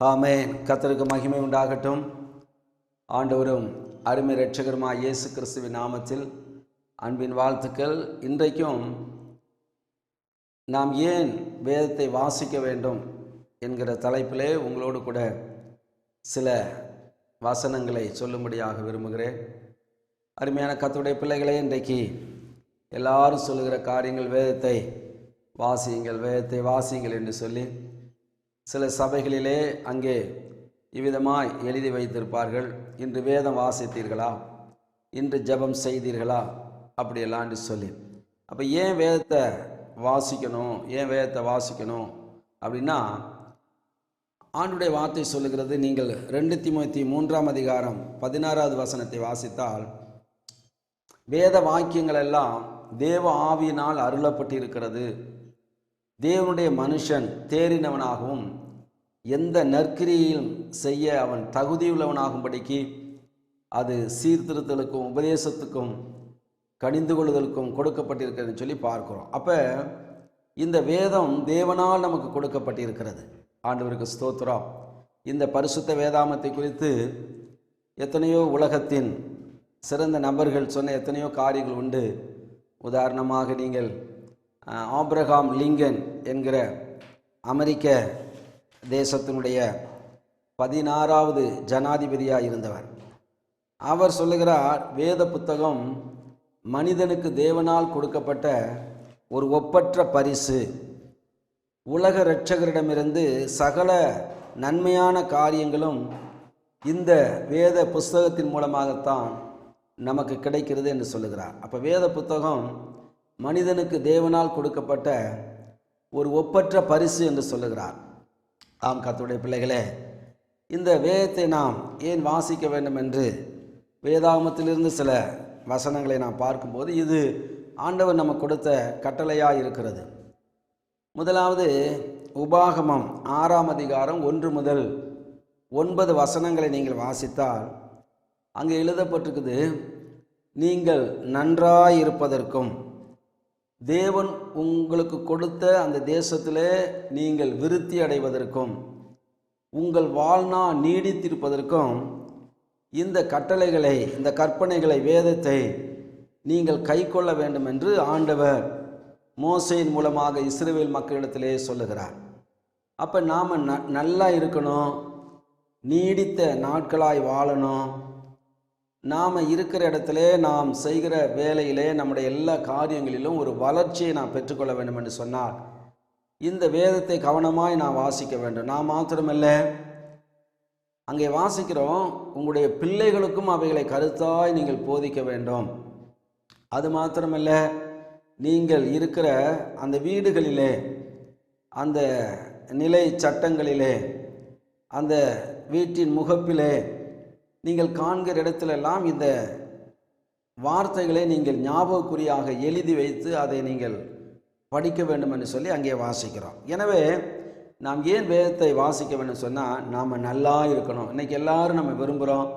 ஆமே கத்தருக்கு மகிமை உண்டாகட்டும். ஆண்டவரும் அருமை ரட்சகருமா இயேசு கிறிஸ்துவின் நாமத்தில் அன்பின் வாழ்த்துக்கள். இன்றைக்கும் நாம் ஏன் வேதத்தை வாசிக்க வேண்டும் என்கிற தலைப்பிலே உங்களோடு கூட சில வசனங்களை சொல்லும்படியாக விரும்புகிறேன். அருமையான கத்துடைய பிள்ளைகளே இன்றைக்கு எல்லாரும் சொல்லுகிற காரியங்கள் வேதத்தை வாசியுங்கள் வேதத்தை வாசியுங்கள் என்று சொல்லி சில சபைகளிலே அங்கே இவ்விதமாய் எழுதி வைத்திருப்பார்கள். இன்று வேதம் வாசித்தீர்களா? இன்று ஜெபம் செய்தீர்களா? அப்படியெல்லாம் சொல்லி. அப்போ ஏன் வேதத்தை வாசிக்கணும்? ஏன் வேதத்தை வாசிக்கணும்? அப்படின்னா ஆண்டுடைய வார்த்தை சொல்லுகிறது நீங்கள் ரெண்டு திமுத்தி மூன்றாம் அதிகாரம் பதினாறாவது வசனத்தை வாசித்தால் வேத வாக்கியங்கள் எல்லாம் தேவ ஆவியினால் அருளப்பட்டிருக்கிறது. தேவனுடைய மனுஷன் தேறினவனாகவும் எந்த நற்கிரியிலும் செய்ய அவன் தகுதியுள்ளவனாகும்படிக்கு அது சீர்திருத்தலுக்கும் உபதேசத்துக்கும் கணிந்து கொள்ளுதலுக்கும் கொடுக்கப்பட்டிருக்கிறதுன்னு சொல்லி பார்க்குறோம். அப்போ இந்த வேதம் தேவனால் நமக்கு கொடுக்கப்பட்டிருக்கிறது. ஆண்டவருக்கு ஸ்தோத்திரம். இந்த பரிசுத்த வேதாமத்தை குறித்து எத்தனையோ உலகத்தின் சிறந்த நபர்கள் சொன்ன எத்தனையோ காரியங்கள் உண்டு. உதாரணமாக நீங்கள் ஆப்ரஹாம் லிங்கன் என்கிற அமெரிக்க தேசத்தினுடைய பதினாறாவது ஜனாதிபதியாக இருந்தவர். அவர் சொல்லுகிறார் வேத புத்தகம் மனிதனுக்கு தேவனால் கொடுக்கப்பட்ட ஒரு ஒப்பற்ற பரிசு. உலக இரட்சகரிடமிருந்து சகல நன்மையான காரியங்களும் இந்த வேத புஸ்தகத்தின் மூலமாகத்தான் நமக்கு கிடைக்கிறது என்று சொல்லுகிறார். அப்போ வேத புத்தகம் மனிதனுக்கு தேவனால் கொடுக்கப்பட்ட ஒரு ஒப்பற்ற பரிசு என்று சொல்லுகிறார். ஆம் கத்துடைய பிள்ளைகளே இந்த வேதத்தை நாம் ஏன் வாசிக்க வேண்டும் என்று வேதாகமத்திலிருந்து சில வசனங்களை நாம் பார்க்கும்போது இது ஆண்டவர் நமக்கு கொடுத்த கட்டளையாக இருக்கிறது. முதலாவது உபாகமம் ஆறாம் அதிகாரம் ஒன்று முதல் ஒன்பது வசனங்களை நீங்கள் வாசித்தால் அங்கே எழுதப்பட்டிருக்குது நீங்கள் நன்றாயிருப்பதற்கும் தேவன் உங்களுக்கு கொடுத்த அந்த தேசத்திலே நீங்கள் விருத்தி அடைவதற்கும் உங்கள் வாழ்நாள் நீடித்திருப்பதற்கும் இந்த கட்டளைகளை இந்த கற்பனைகளை வேதத்தை நீங்கள் கைக்கொள்ள வேண்டும் என்று ஆண்டவர் மோசையின் மூலமாக இஸ்ரேல் மக்களிடத்திலே சொல்லுகிறார். அப்போ நாம் ந நல்லா இருக்கணும் நீடித்த நாட்களாய் வாழணும் நாம் இருக்கிற இடத்துல நாம் செய்கிற வேலையிலே நம்முடைய எல்லா காரியங்களிலும் ஒரு வளர்ச்சியை நாம் பெற்றுக்கொள்ள வேண்டும் என்று சொன்னால் இந்த வேதத்தை கவனமாய் நான் வாசிக்க வேண்டும். நான் மாத்திரமல்ல அங்கே வாசிக்கிறோம் உங்களுடைய பிள்ளைகளுக்கும் அவைகளை கருத்தாய் நீங்கள் போதிக்க வேண்டும். அது மாத்திரமல்ல நீங்கள் இருக்கிற அந்த வீடுகளிலே அந்த நிலை சட்டங்களிலே அந்த வீட்டின் முகப்பிலே நீங்கள் காண்கிற இடத்திலெல்லாம் இந்த வார்த்தைகளை நீங்கள் ஞாபகக்குறியாக எழுதி வைத்து அதை நீங்கள் படிக்க வேண்டும் என்று சொல்லி அங்கே வாசிக்கிறோம். எனவே நாம் ஏன் வேதத்தை வாசிக்க வேண்டும் சொன்னால் நாம் நல்லா இருக்கணும். இன்றைக்கி எல்லாரும் நம்ம விரும்புகிறோம்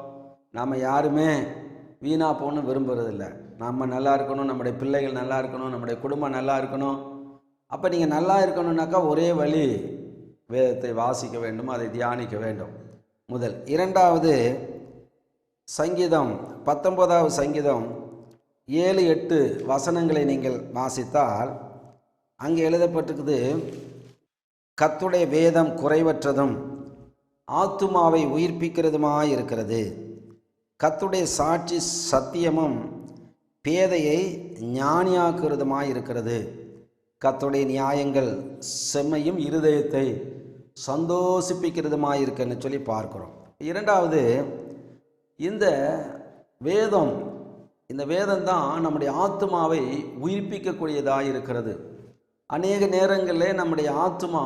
நாம் யாருமே வீணாக போகணும் விரும்புகிறதில்ல நம்ம நல்லா இருக்கணும் நம்முடைய பிள்ளைகள் நல்லா இருக்கணும் நம்முடைய குடும்பம் நல்லா இருக்கணும். அப்போ நீங்கள் நல்லா இருக்கணும்னாக்கா ஒரே வழி வேதத்தை வாசிக்க வேண்டும் அதை தியானிக்க வேண்டும். முதல். இரண்டாவது சங்கீதம் பத்தொன்பதாவது சங்கீதம் ஏழு எட்டு வசனங்களை நீங்கள் வாசித்தால் அங்கே எழுதப்பட்டிருக்குது கத்துடைய வேதம் குறைவற்றதும் ஆத்துமாவை உயிர்ப்பிக்கிறதுமாய் இருக்கிறது கத்துடைய சாட்சி சத்தியமும் பேதையை ஞானியாக்குறதுமாய் இருக்கிறது கத்துடைய நியாயங்கள் செம்மையும் இருதயத்தை சந்தோஷிப்பிக்கிறதுமாய் இருக்குன்னு சொல்லி பார்க்குறோம். இரண்டாவது இந்த வேதம் இந்த வேதம் தான் நம்முடைய ஆத்மாவை உயிர்ப்பிக்கக்கூடியதாக இருக்கிறது அநேக நேரங்களில் நம்முடைய ஆத்மா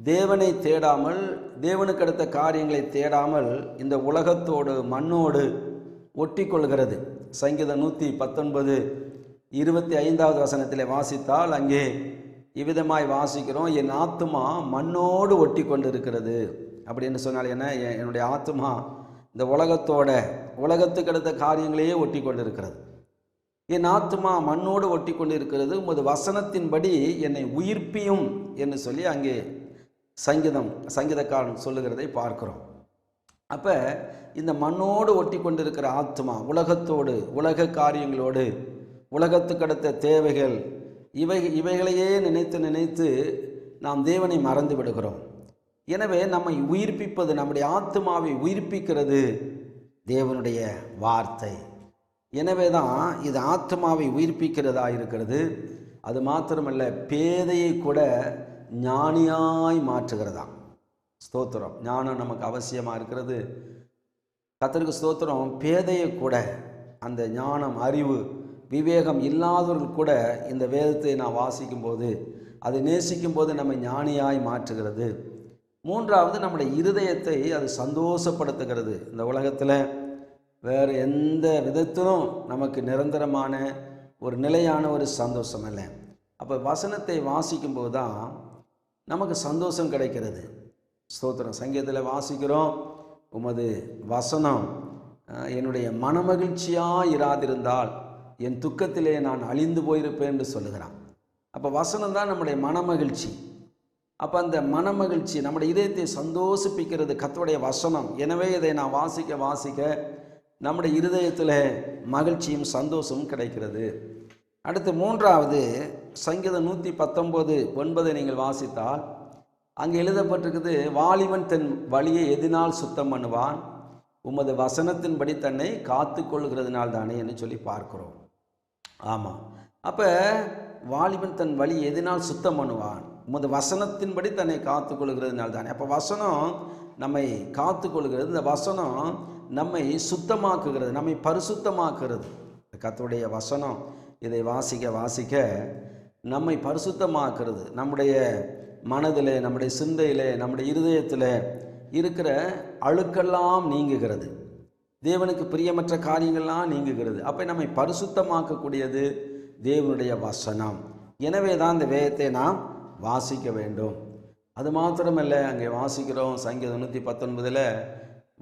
தேவனை தேடாமல் தேவனுக்கு அடுத்த காரியங்களை தேடாமல் இந்த உலகத்தோடு மண்ணோடு ஒட்டி கொள்கிறது சங்கீதம் நூற்றி பத்தொன்பது இருபத்தி ஐந்தாவது வசனத்தில் வாசித்தால் அங்கே இவ்விதமாய் வாசிக்கிறோம் என் ஆத்மா மண்ணோடு ஒட்டி கொண்டு இருக்கிறது அப்படின்னு சொன்னால் என்ன? என் என்னுடைய ஆத்மா இந்த உலகத்தோட உலகத்துக்கு அடுத்த காரியங்களையே ஒட்டி கொண்டு இருக்கிறது என் ஆத்மா மண்ணோடு ஒட்டி கொண்டு இருக்கிறது உமது வசனத்தின்படி என்னை உயிர்ப்பியும் என்று சொல்லி அங்கே சங்கீதம் சங்கீதக்காரன் சொல்லுகிறதை பார்க்கிறோம். அப்போ இந்த மண்ணோடு ஒட்டி கொண்டிருக்கிற ஆத்மா உலகத்தோடு உலக காரியங்களோடு உலகத்துக்கு அடுத்த தேவைகள் இவை இவைகளையே நினைத்து நினைத்து நாம் தேவனை மறந்து விடுகிறோம். எனவே நம்மை உயிர்ப்பிப்பது நம்முடைய ஆத்மாவை உயிர்ப்பிக்கிறது தேவனுடைய வார்த்தை. எனவே தான் இது ஆத்மாவை உயிர்ப்பிக்கிறதா இருக்கிறது. அது மாத்திரமல்ல பேதையை கூட ஞானியாய் மாற்றுகிறதா ஸ்தோத்திரம். ஞானம் நமக்கு அவசியமாக இருக்கிறது. கத்தருக்கு ஸ்தோத்திரம். பேதையை கூட அந்த ஞானம் அறிவு விவேகம் இல்லாதவர்கள் கூட இந்த வேதத்தை நான் வாசிக்கும்போது அதை நேசிக்கும் போது நம்ம ஞானியாய் மாற்றுகிறது. மூன்றாவது நம்முடைய இருதயத்தை அது சந்தோஷப்படுத்துகிறது. இந்த உலகத்தில் வேறு எந்த விதத்திலும் நமக்கு நிரந்தரமான ஒரு நிலையான ஒரு சந்தோஷம் இல்லை. அப்போ வசனத்தை வாசிக்கும்போது தான் நமக்கு சந்தோஷம் கிடைக்கிறது. ஸ்தோத்திரம். சங்கீதத்தில் வாசிக்கிறோம் உமது வசனம் என்னுடைய மனமகிழ்ச்சியாக இராதிருந்தால் என் துக்கத்திலே நான் அழிந்து போயிருப்பேன் என்று சொல்லுகிறான். அப்போ வசனம் தான் நம்முடைய மனமகிழ்ச்சி. அப்போ அந்த மனமகிழ்ச்சி நம்முடைய இதயத்தை சந்தோஷிப்பிக்கிறது கர்த்தருடைய வசனம். எனவே இதை நான் வாசிக்க வாசிக்க நம்முடைய இருதயத்தில் மகிழ்ச்சியும் சந்தோஷமும் கிடைக்கிறது. அடுத்து மூன்றாவது சங்கீதம் நூற்றி பத்தொம்போது ஒன்பதை நீங்கள் வாசித்தால் அங்கே எழுதப்பட்டிருக்குது வாலிபன் தன் வழியை எதினால் சுத்தம் பண்ணுவான். உமது வசனத்தின்படி தன்னை காத்து கொள்கிறதுனால் தானே என்று சொல்லி பார்க்கிறோம். ஆமாம் அப்போ வாலிபன் தன் வழி எதினால் சுத்தம் பண்ணுவான். உமது வசனத்தின்படி தன்னை காத்து கொள்கிறதுனால தானே அப்போ வசனம் நம்மை காத்து கொள்கிறது இந்த வசனம் நம்மை சுத்தமாக்குகிறது நம்மை பரிசுத்தமாக்குறது கத்துடைய வசனம் இதை வாசிக்க வாசிக்க நம்மை பரிசுத்தமாக்குறது நம்முடைய மனதில் நம்முடைய சிந்தையில் நம்முடைய இருதயத்தில் இருக்கிற அழுக்கெல்லாம் நீங்குகிறது. தேவனுக்கு பிரியமற்ற காரியங்கள்லாம் நீங்குகிறது. அப்போ நம்மை பரிசுத்தமாக்கக்கூடியது தேவனுடைய வசனம். எனவே தான் இந்த வேதத்தை நாம் வாசிக்க வேண்டும். அது மாத்திரமல்ல அங்கே வாசிக்கிறோம் சங்கீதம் நூற்றி பத்தொன்பதில்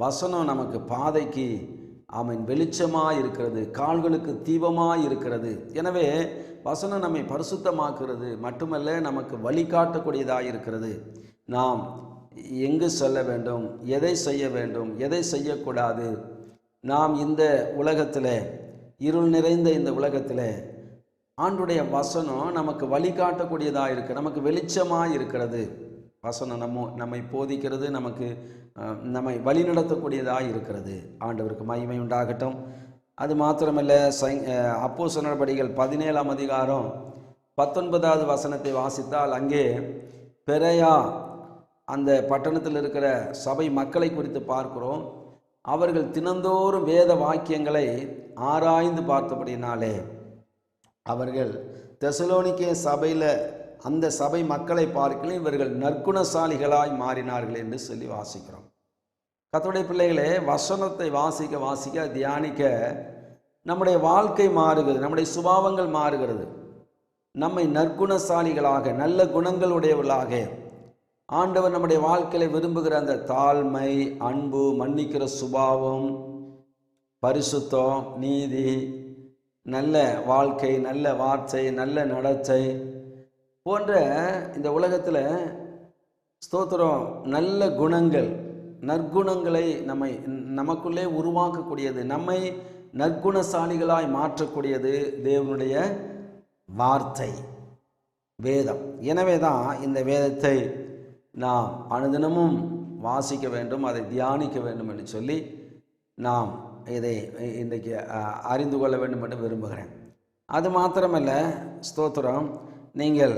வசனம் நமக்கு பாதைக்கு அவன் வெளிச்சமாக இருக்கிறது கால்களுக்கு தீபமாக இருக்கிறது. எனவே வசனம் நம்மை பரிசுத்தமாக்குறது மட்டுமல்ல நமக்கு வழிகாட்டக்கூடியதாக இருக்கிறது. நாம் எங்கு செல்ல வேண்டும் எதை செய்ய வேண்டும் எதை செய்யக்கூடாது? நாம் இந்த உலகத்தில் இருள் நிறைந்த இந்த உலகத்தில் ஆண்டுடைய வசனம் நமக்கு வழிகாட்டக்கூடியதாக இருக்குது நமக்கு வெளிச்சமாக இருக்கிறது வசனம் நம்ம நம்மை போதிக்கிறது நமக்கு நம்மை வழிநடத்தக்கூடியதாக இருக்கிறது ஆண்டவருக்கு மகிமை உண்டாகட்டும். அது மாத்திரமல்ல சை அப்போ நடபடிகள் பதினேழாம் அதிகாரம் பத்தொன்பதாவது வசனத்தை வாசித்தால் அங்கே பெரையா அந்த பட்டணத்தில் இருக்கிற சபை மக்களை குறித்து பார்க்கிறோம். அவர்கள் தினந்தோறும் வேத வாக்கியங்களை ஆராய்ந்து பார்த்தபடினாலே அவர்கள் தெசலோனிக்கே சபையில் அந்த சபை மக்களை பார்க்கலும் இவர்கள் நற்குணசாலிகளாய் மாறினார்கள் என்று சொல்லி வாசிக்கிறோம். கத்தோடைய பிள்ளைகளே வசனத்தை வாசிக்க வாசிக்க தியானிக்க நம்முடைய வாழ்க்கை மாறுகிறது நம்முடைய சுபாவங்கள் மாறுகிறது. நம்மை நற்குணசாலிகளாக நல்ல குணங்கள் உடையவர்களாக ஆண்டவர் நம்முடைய வாழ்க்கையில விரும்புகிற அந்த தாழ்மை அன்பு மன்னிக்கிற சுபாவம் பரிசுத்தம் நீதி நல்ல வாழ்க்கை நல்ல வார்த்தை நல்ல நடத்தை போன்ற இந்த உலகத்தில் ஸ்தோத்திரம் நல்ல குணங்கள் நற்குணங்களை நம்மை நமக்குள்ளே உருவாக்கக்கூடியது நம்மை நற்குணசாலிகளாய் மாற்றக்கூடியது தேவனுடைய வார்த்தை வேதம். எனவே தான் இந்த வேதத்தை நாம் அனுதினமும் வாசிக்க வேண்டும் அதை தியானிக்க வேண்டும் என்று சொல்லி நாம் இதை இன்றைக்கு அறிந்து கொள்ள வேண்டும் என்று விரும்புகிறேன். அது மாத்திரமல்ல ஸ்தோத்திரம். நீங்கள்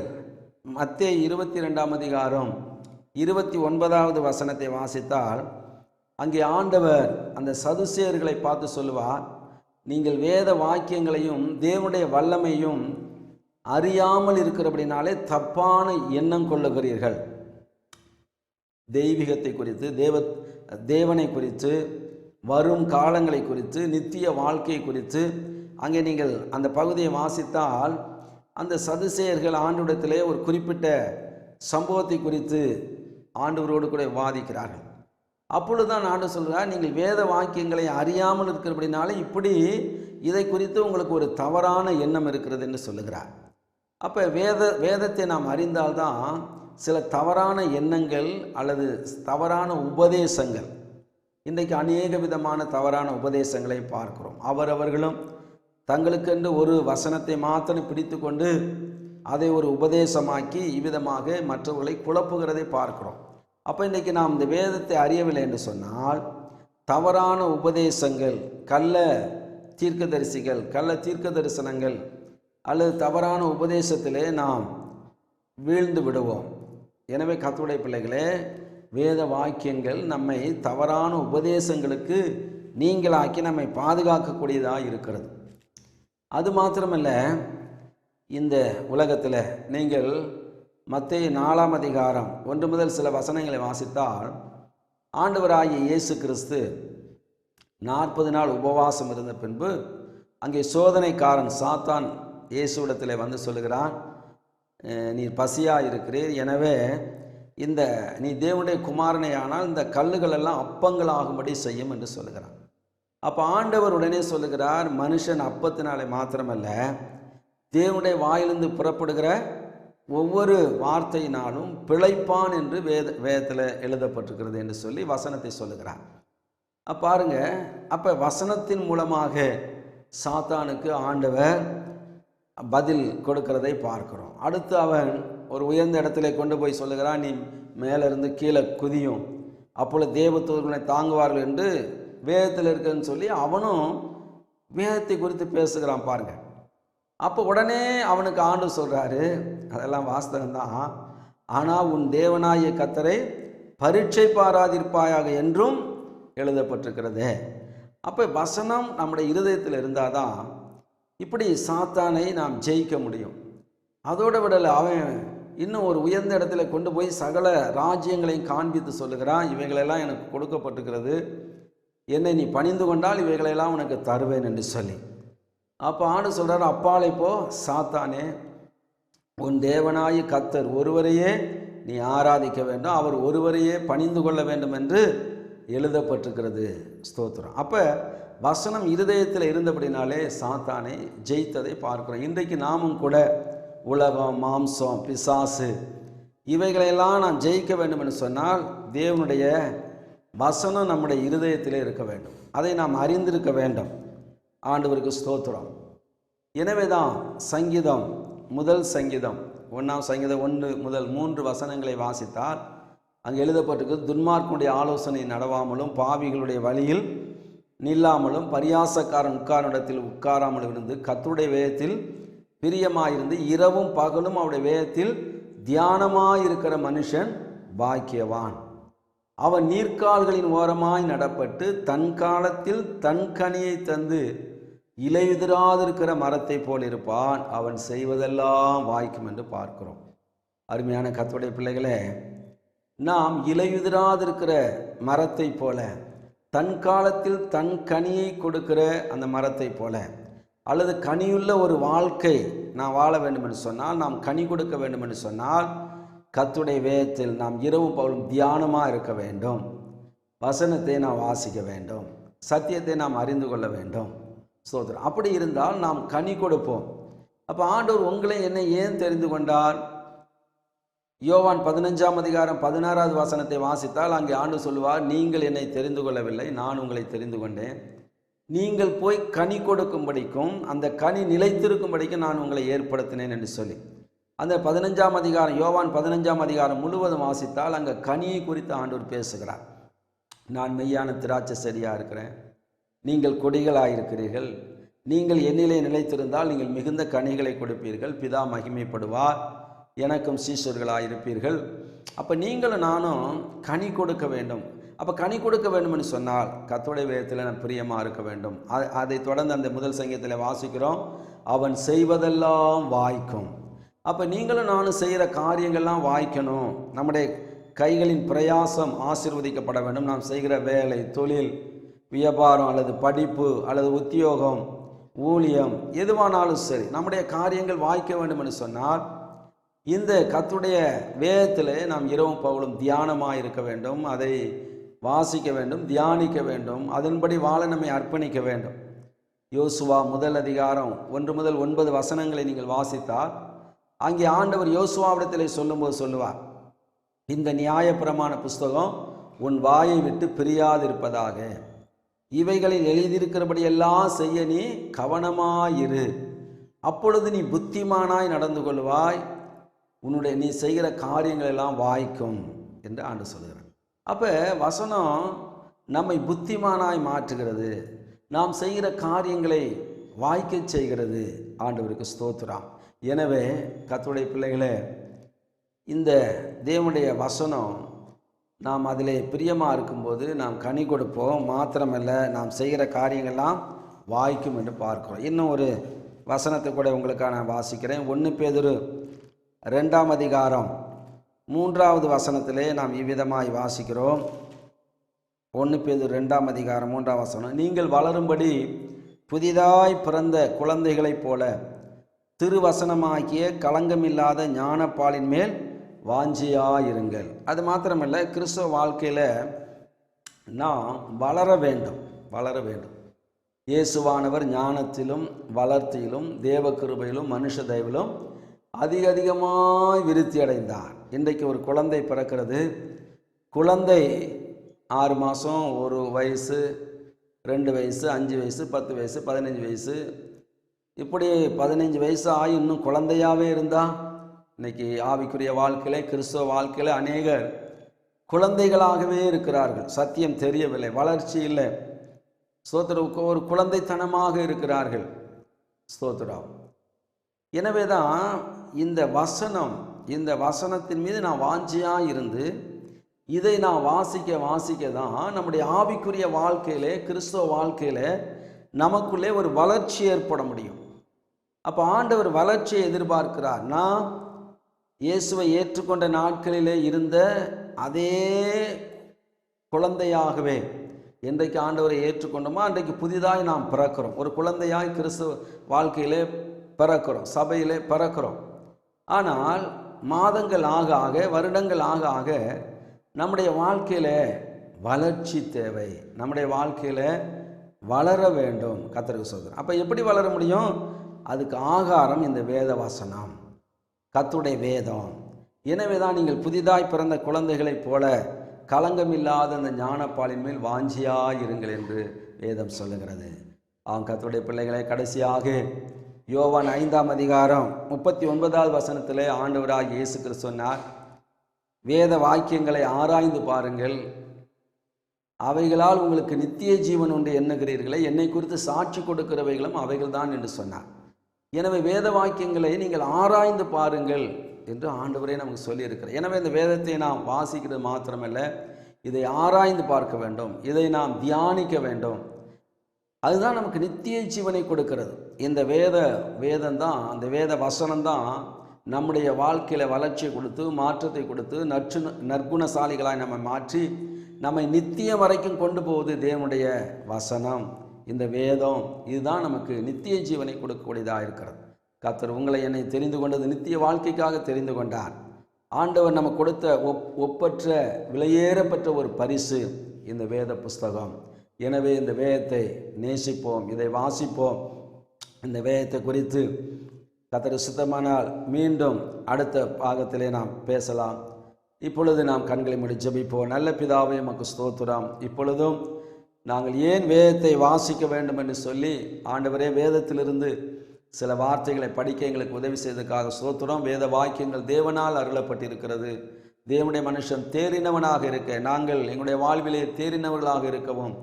மத்திய இருபத்தி ரெண்டாம் அதிகாரம் இருபத்தி ஒன்பதாவது வசனத்தை வாசித்தால் அங்கே ஆண்டவர் அந்த சதுசேயர்களை பார்த்து சொல்லுவார் நீங்கள் வேத வாக்கியங்களையும் தேவனுடைய வல்லமையும் அறியாமல் இருக்கிறபடினாலே தப்பான எண்ணம் கொள்ளுகிறீர்கள். தெய்வீகத்தை குறித்து தேவ தேவனை குறித்து வரும் காலங்களை குறித்து நித்திய வாழ்க்கை குறித்து அங்கே நீங்கள் அந்த பகுதியை வாசித்தால் அந்த சதுசேயர்கள் ஆண்டுடத்திலே ஒரு குறிப்பிட்ட சம்பவத்தை குறித்து ஆண்டவரோடு கூட வாதிக்கிறார்கள் அப்பொழுதுதான் ஆண்டு சொல்கிறார் நீங்கள் வேத வாக்கியங்களை அறியாமல் இருக்கிறபடினாலே இப்படி இதை குறித்து உங்களுக்கு ஒரு தவறான எண்ணம் இருக்கிறது என்று சொல்லுகிறார். அப்போ வேத வேதத்தை நாம் அறிந்தால்தான் சில தவறான எண்ணங்கள் அல்லது தவறான உபதேசங்கள் இன்றைக்கு அநேக விதமான தவறான உபதேசங்களை பார்க்கிறோம். அவரவர்களும் தங்களுக்கென்று ஒரு வசனத்தை மாத்திரம் பிடித்து கொண்டு அதை ஒரு உபதேசமாக்கி இவ்விதமாக மற்றவர்களை குழப்புகிறதை பார்க்கிறோம். அப்போ இன்றைக்கி நாம் இந்த வேதத்தை அறியவில்லை என்று சொன்னால் தவறான உபதேசங்கள் கள்ள தீர்க்கதரிசிகள் கள்ள தீர்க்க தரிசனங்கள் அல்லது தவறான உபதேசத்திலே நாம் வீழ்ந்து விடுவோம். எனவே கத்துடைய பிள்ளைகளே வேத வாக்கியங்கள் நம்மை தவறான உபதேசங்களுக்கு நீங்களாக்கி நம்மை பாதுகாக்கக்கூடியதாக இருக்கிறது. அது மாத்திரமல்ல இந்த உலகத்தில் நீங்கள் மத்திய நாலாம் அதிகாரம் ஒன்று முதல் சில வசனங்களை வாசித்தால் ஆண்டவராகிய இயேசு கிறிஸ்து நாற்பது நாள் உபவாசம் இருந்த பின்பு அங்கே சோதனைக்காரன் சாத்தான் இயேசுவிடத்தில் வந்து சொல்லுகிறான் நீர் பசியாக இருக்கிறீர் எனவே இந்த நீ தேவனுடைய குமாரனை ஆனால் இந்த கல்லுகள் எல்லாம் அப்பங்களாகும்படி செய்யும் என்று சொல்லுகிறான். அப்போ ஆண்டவர் உடனே சொல்லுகிறார் மனுஷன் அப்பத்தினாலே மாத்திரமல்ல தேவனுடைய வாயிலிருந்து புறப்படுகிற ஒவ்வொரு வார்த்தையினாலும் பிழைப்பான் என்று வேத வேதத்தில் எழுதப்பட்டிருக்கிறது என்று சொல்லி வசனத்தை சொல்லுகிறார். பாருங்க அப்போ வசனத்தின் மூலமாக சாத்தானுக்கு ஆண்டவர் பதில் கொடுக்கிறதை பார்க்கிறோம். அடுத்து அவன் ஒரு உயர்ந்த இடத்துல கொண்டு போய் சொல்லுகிறான் நீ மேலேருந்து கீழே குதியும். அப்பொழுது தேவதூர்களை தாங்குவார்கள் என்று வேதத்தில் இருக்குன்னு சொல்லி அவனும் வேதத்தை குறித்து பேசுகிறான் பாருங்க. அப்போ உடனே அவனுக்கு ஆண்டு சொல்கிறாரு அதெல்லாம் வாஸ்தவம்தான் ஆனால் உன் தேவனாய கத்தரை பரீட்சை பாராதிருப்பாயாக என்றும் எழுதப்பட்டிருக்கிறது. அப்போ வசனம் நம்முடைய இருதயத்தில் இருந்தால் தான் இப்படி சாத்தானை நாம் ஜெயிக்க முடியும். அதோட விடல அவன் இன்னும் ஒரு உயர்ந்த இடத்துல கொண்டு போய் சகல ராஜ்யங்களையும் காண்பித்து சொல்லுகிறான். இவைகளெல்லாம் எனக்கு கொடுக்கப்பட்டிருக்கிறது. என்னை நீ பணிந்து கொண்டால் இவைகளெல்லாம் உனக்கு தருவேன் என்று சொல்லி. அப்போ ஆண்டு சொல்கிறார் அப்பாலை போ சாத்தானே உன் தேவனாயி கத்தர் ஒருவரையே நீ ஆராதிக்க வேண்டும். அவர் ஒருவரையே பணிந்து கொள்ள வேண்டும் என்று எழுதப்பட்டிருக்கிறது. ஸ்தோத்திரம். அப்போ வசனம் இருதயத்தில் இருந்தபடினாலே சாத்தானை ஜெயித்ததை பார்க்கிறோம். இன்றைக்கு நாமும் கூட உலகம் மாம்சம் பிசாசு இவைகளையெல்லாம் நான் ஜெயிக்க வேண்டும் என்று சொன்னால் தேவனுடைய வசனம் நம்முடைய இருதயத்திலே இருக்க வேண்டும். அதை நாம் அறிந்திருக்க வேண்டும். ஆண்டவருக்கு ஸ்தோத்திரம். எனவே தான் சங்கீதம் முதல் சங்கீதம் ஒன்றாம் சங்கீதம் ஒன்று முதல் மூன்று வசனங்களை வாசித்தால் அங்கே எழுதப்பட்டிருக்கு துன்மார்க்குடைய ஆலோசனை நடவாமலும் பாவிகளுடைய வழியில் நில்லாமலும் பரியாசக்காரன் உட்காரிடத்தில் உட்காராமலும் இருந்து கத்துடைய வேதத்தில் பிரியமாயிருந்து இரவும் பகலும் அவருடைய வேதத்தில் தியானமாயிருக்கிற மனுஷன் பாக்கியவான். அவன் நீர்க்கால்களின் ஓரமாய் நடப்பட்டு தன் காலத்தில் தன் கனியை தந்து இலையுதிராதிருக்கிற மரத்தை போல் இருப்பான். அவன் செய்வதெல்லாம் வாய்க்கும் என்று பார்க்கிறோம். அருமையான கத்துடைய பிள்ளைகளே நாம் இலையுதிராதிருக்கிற மரத்தை போல தன் காலத்தில் தன் கனியை கொடுக்கிற அந்த மரத்தை போல அல்லது கனியுள்ள ஒரு வாழ்க்கை நாம் வாழ வேண்டும் என்று சொன்னால் நாம் கனி கொடுக்க வேண்டும் என்று சொன்னால் கத்துடைய வேதத்தில் நாம் இரவும் பகலும் தியானமாக இருக்க வேண்டும். வசனத்தை நாம் வாசிக்க வேண்டும். சத்தியத்தை நாம் அறிந்து கொள்ள வேண்டும். சோதரம் அப்படி இருந்தால் நாம் கனி கொடுப்போம். அப்போ ஆண்டவர் உங்களை என்னை ஏன் தெரிந்து கொண்டார்? யோவான் பதினஞ்சாம் அதிகாரம் பதினாறாவது வசனத்தை வாசித்தால் அங்கே ஆண்டு சொல்லுவார் நீங்கள் என்னை தெரிந்து கொள்ளவில்லை நான் உங்களை தெரிந்து கொண்டேன். நீங்கள் போய் கனி கொடுக்கும்படிக்கும் அந்த கனி நிலைத்திருக்கும்படிக்கும் நான் உங்களை ஏற்படுத்தினேன் என்று சொல்லி. அந்த பதினஞ்சாம் அதிகாரம் யோவான் பதினஞ்சாம் அதிகாரம் முழுவதும் வாசித்தால் அங்கே கனியை குறித்து ஆண்டவர் பேசுகிறார். நான் மெய்யான திராட்சை செடியாக இருக்கிறேன். நீங்கள் கொடிகளாக இருக்கிறீர்கள். நீங்கள் என்னிலே நிலைத்திருந்தால் நீங்கள் மிகுந்த கனிகளை கொடுப்பீர்கள். பிதா மகிமைப்படுவார். எனக்கும் சீஷர்களாக இருப்பீர்கள். அப்போ நீங்களும் நானும் கனி கொடுக்க வேண்டும். அப்போ கனி கொடுக்க வேண்டும்னு சொன்னால் கத்தோடைய விதத்தில் நான் பிரியமாக இருக்க வேண்டும். அதை தொடர்ந்து அந்த முதல் சங்கீதத்தில் வாசிக்கிறோம். அவன் செய்வதெல்லாம் வாய்க்கும். அப்போ நீங்களும் நானும் செய்கிற காரியங்கள்லாம் வாய்க்கணும். நம்முடைய கைகளின் பிரயாசம் ஆசிர்வதிக்கப்பட வேண்டும். நாம் செய்கிற வேலை தொழில் வியாபாரம் அல்லது படிப்பு அல்லது உத்தியோகம் ஊழியம் எதுவானாலும் சரி நம்முடைய காரியங்கள் வாய்க்க வேண்டும் என்று சொன்னால் இந்த கத்துடைய வேதத்தில் நாம் இரவும் பகலும் தியானமாக இருக்க வேண்டும். அதை வாசிக்க வேண்டும் தியானிக்க வேண்டும் அதன்படி வாழ நம்மை அர்ப்பணிக்க வேண்டும். யோசுவா முதல் அதிகாரம் ஒன்று முதல் ஒன்பது வசனங்களை நீங்கள் வாசித்தால் அங்கே ஆண்டவர் யோசுவாவிடத்தில் சொல்லும்போது சொல்லுவார் இந்த நியாயப்பிரமான புஸ்தகம் உன் வாயை விட்டு பிரியாதிருப்பதாக. இவைகளில் எழுதியிருக்கிறபடி எல்லாம் செய்ய நீ கவனமாயிரு. அப்பொழுது நீ புத்திமானாய் நடந்து கொள்வாய். உன்னுடைய நீ செய்கிற காரியங்கள் எல்லாம் வாய்க்கும் என்று ஆண்டு சொல்கிறார். அப்போ வசனம் நம்மை புத்திமானாய் மாற்றுகிறது. நாம் செய்கிற காரியங்களை வாய்க்க செய்கிறது. ஆண்டவருக்கு ஸ்தோத்திரம். எனவே கத்துடைய பிள்ளைகளே இந்த தேவனுடைய வசனம் நாம் அதில் பிரியமாக இருக்கும்போது நாம் கனி கொடுப்போம். மாத்திரமல்ல நாம் செய்கிற காரியங்கள்லாம் வாய்க்கும் என்று பார்க்கிறோம். இன்னும் ஒரு வசனத்தை கூட உங்களுக்காக நான் வாசிக்கிறேன். ஒன்று பேதொரு ரெண்டாம் அதிகாரம் மூன்றாவது வசனத்திலே நாம் இவ்விதமாய் வாசிக்கிறோம். ஒன்று பேது ரெண்டாம் அதிகாரம் மூன்றாம் வசனம். நீங்கள் வளரும்படி புதிதாய் பிறந்த குழந்தைகளைப் போல திருவசனமாகிய களங்கமில்லாத ஞானப்பாலின் மேல் வாஞ்சியாயிருங்கள். அது மாத்திரமல்ல கிறிஸ்தவ வாழ்க்கையில் நாம் வளர வேண்டும் வளர வேண்டும். இயேசுவானவர் ஞானத்திலும் வளர்த்தியிலும் தேவ கிருபையிலும் மனுஷ தயவிலும் அதிக அதிகமாய் விருத்தி அடைந்தார் இன்றைக்கு ஒரு குழந்தை பிறக்கிறது. குழந்தை ஆறு மாதம் ஒரு வயசு ரெண்டு வயசு அஞ்சு வயசு பத்து வயசு பதினஞ்சு வயசு. இப்படி பதினஞ்சு வயசு ஆகி இன்னும் குழந்தையாகவே இருந்தால் இன்னைக்கு ஆவிக்குரிய வாழ்க்கையில் கிறிஸ்தவ வாழ்க்கையில் அநேகர் குழந்தைகளாகவே இருக்கிறார்கள். சத்தியம் தெரியவில்லை வளர்ச்சி இல்லை. ஸ்தோத்திரவுக்கு ஒரு குழந்தைத்தனமாக இருக்கிறார்கள். ஸ்தோத்திரம் எனவே தான் இந்த வசனம் இந்த வசனத்தின் மீது நான் வாஞ்சியாக இருந்து இதை நான் வாசிக்க வாசிக்க தான் நம்முடைய ஆவிக்குரிய வாழ்க்கையிலே கிறிஸ்தவ வாழ்க்கையில் நமக்குள்ளே ஒரு வளர்ச்சி ஏற்பட முடியும். அப்போ ஆண்டவர் வளர்ச்சியை எதிர்பார்க்கிறார். நான் இயேசுவை ஏற்றுக்கொண்ட நாட்களிலே இருந்த அதே குழந்தையாகவே என்றைக்கு ஆண்டவரை ஏற்றுக்கொண்டோமோ? அன்றைக்கு புதிதாய் நாம் பிறக்கிறோம். ஒரு குழந்தையாய் கிறிஸ்துவ வாழ்க்கையிலே பிறக்கிறோம். சபையிலே பிறக்கிறோம். ஆனால் மாதங்கள் ஆக ஆக வருடங்கள் ஆக ஆக நம்முடைய வாழ்க்கையில் வளர்ச்சி தேவை. நம்முடைய வாழ்க்கையில் வளர வேண்டும் கத்தருக்கு சொல்கிறேன் அப்போ எப்படி வளர முடியும்? அதுக்கு ஆகாரம் இந்த வேத வசனம். கத்துடைய வேதம். எனவே தான் நீங்கள் புதிதாய் பிறந்த குழந்தைகளைப் போல களங்கம் இல்லாத அந்த ஞானப்பாலின் மேல் வாஞ்சியாக இருங்கள் என்று வேதம் சொல்லுகிறது. ஆம் கத்துடைய பிள்ளைகளை கடைசியாக யோவான் ஐந்தாம் அதிகாரம் முப்பத்தி ஒன்பதாவது வசனத்தில் ஆண்டவராக இயேசு கிறிஸ்து சொன்னார் வேத வாக்கியங்களை ஆராய்ந்து பாருங்கள். அவைகளால் உங்களுக்கு நித்திய ஜீவன் உண்டு எண்ணுகிறீர்களே என்னை குறித்து சாட்சி கொடுக்கிறவைகளும் அவைகள்தான் என்று சொன்னார். எனவே வேத வாக்கியங்களை நீங்கள் ஆராய்ந்து பாருங்கள் என்று ஆண்டவரே நமக்கு சொல்லியிருக்கிறார். எனவே இந்த வேதத்தை நாம் வாசிக்கிறது மாத்திரமல்ல இதை ஆராய்ந்து பார்க்க வேண்டும் இதை நாம் தியானிக்க வேண்டும். அதுதான் நமக்கு நித்திய ஜீவனை கொடுக்கிறது. இந்த வேத வேதம் தான் அந்த வேத வசனம் தான் நம்முடைய வாழ்க்கையில் வளர்ச்சியை கொடுத்து மாற்றத்தை கொடுத்து நற்று நற்குணசாலிகளாய் நம்ம மாற்றி நம்மை நித்தியம் வரைக்கும் கொண்டு போவது தேவனுடைய வசனம். இந்த வேதம் இதுதான் நமக்கு நித்திய ஜீவனை கொடுக்கக்கூடியதாக இருக்கிறது. கத்தர் உங்களை என்னை தெரிந்து கொண்டது நித்திய வாழ்க்கைக்காக தெரிந்து கொண்டார். ஆண்டவர் நமக்கு கொடுத்த ஒப் ஒப்பற்ற விலையேறப்பட்ட ஒரு பரிசு இந்த வேத புஸ்தகம். எனவே இந்த வேதத்தை நேசிப்போம் இதை வாசிப்போம். இந்த வேதத்தை குறித்து கத்தர் சுத்தமானால் மீண்டும் அடுத்த பாகத்திலே நாம் பேசலாம். இப்பொழுது நாம் கண்களை மூடி ஜபிப்போம். நல்ல பிதாவை நமக்கு ஸ்தோத்திரம். இப்பொழுதும் நாங்கள் ஏன் வேதத்தை வாசிக்க வேண்டும் என்று சொல்லி ஆண்டவரே வேதத்திலிருந்து சில வார்த்தைகளை படிக்க எங்களுக்கு உதவி செய்ததுக்காக சோத்துறோம் வேத வாக்கியங்கள் தேவனால் அருளப்பட்டிருக்கிறது. தேவனுடைய மனுஷன் தேறினவனாக இருக்க நாங்கள் எங்களுடைய வாழ்விலே தேறினவர்களாக இருக்கவும்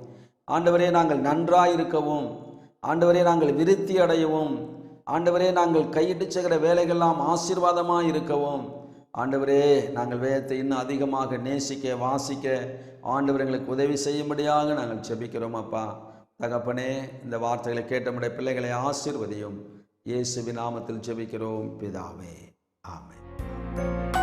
ஆண்டவரே நாங்கள் நன்றாயிருக்கவும். ஆண்டவரே நாங்கள் விருத்தி அடையவும் ஆண்டவரே நாங்கள் கையிட்டு செய்கிற வேலைகள்லாம் ஆசீர்வாதமாக இருக்கவும் ஆண்டவரே நாங்கள் வேதத்தை இன்னும் அதிகமாக நேசிக்க வாசிக்க ஆண்டவர் எங்களுக்கு உதவி செய்யும்படியாக நாங்கள் ஜெபிக்கிறோம் அப்பா. தகப்பனே இந்த வார்த்தைகளை கேட்டமுடைய பிள்ளைகளை ஆசீர்வதியும். இயேசுவின் நாமத்தில் ஜெபிக்கிறோம். பிதாவே ஆமென்.